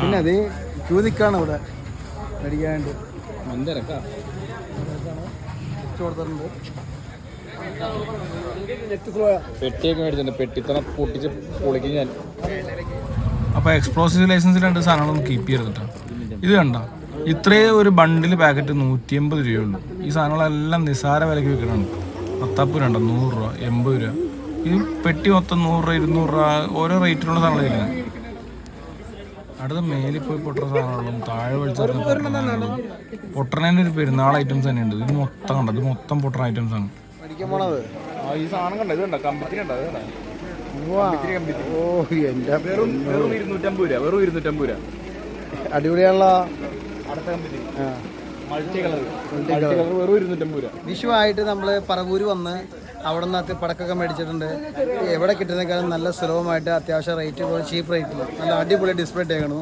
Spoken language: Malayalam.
പിന്നെ അത് ക്യൂ നിൽക്കാണ് ഇവിടെ കൊടുത്തിട്ടുണ്ട്. പെട്ടിയൊക്കെ മേടിച്ചിട്ടുണ്ട്. പെട്ടി തന്നെ പൊട്ടിച്ച് പൊളിക്കും ഞാൻ. അപ്പോൾ എക്സ്പ്ലോസീവ് ലൈസൻസിൽ രണ്ട് സാധനങ്ങളൊന്നും കീപ്പ് ചെയ്യരുത് കേട്ടോ ഇത് കണ്ട ഇത്രയും ഒരു ബണ്ടിൽ പാക്കറ്റ് നൂറ്റി എൺപത് രൂപയുള്ളൂ. ഈ സാധനങ്ങളെല്ലാം നിസാര വിലയ്ക്ക് വിൽക്കണം പത്താപ്പ് രണ്ടോ നൂറ് രൂപ എൺപത് രൂപ. ഈ പെട്ടി മൊത്തം നൂറ് രൂപ ഇരുന്നൂറ് രൂപ ഓരോ റേറ്റിലുള്ള സാധനങ്ങൾ അടുത്ത മേലിൽ പോയി പൊട്ടുന്ന സാധനങ്ങളും താഴെ വലിച്ചെറിഞ്ഞ പൊട്ടണേന്റെ ഒരു പെരുന്നാൾ ഐറ്റംസ് തന്നെ ഉണ്ട് ഇത് മൊത്തം കണ്ട? ഇത് മൊത്തം പൊട്ടണ ഐറ്റംസ് ആണ്. ഈ സാധനം കണ്ട? ഇത് കണ്ട? കമ്പത്തിന് കണ്ട? ഇത് കണ്ട? ഉവ്വാ. ഓ എന്റെ വെറും വെറും ഇരുന്നൂറ്റമ്പത് രൂപ വെറും ഇരുന്നൂറ്റമ്പത് രൂപ. അടിപൊളിയാണല്ലോ. അടുത്ത കമ്പനി. മൾട്ടി കളർ മൾട്ടി കളർ വെറും ഇരുന്നൂറ്റമ്പത് രൂപ. വിഷു ആയിട്ട് നമ്മൾ പറവൂര് വന്ന് അവിടെ പടക്കൊക്കെ മേടിച്ചിട്ടുണ്ട്. എവിടെ കിട്ടുന്നേക്കാളും നല്ല സുലഭമായിട്ട് അത്യാവശ്യം റേറ്റ് ചീപ്പ് റേറ്റിൽ നല്ല അടിപൊളി ഡിസ്പ്ലേ ഇട്ടേക്കണു.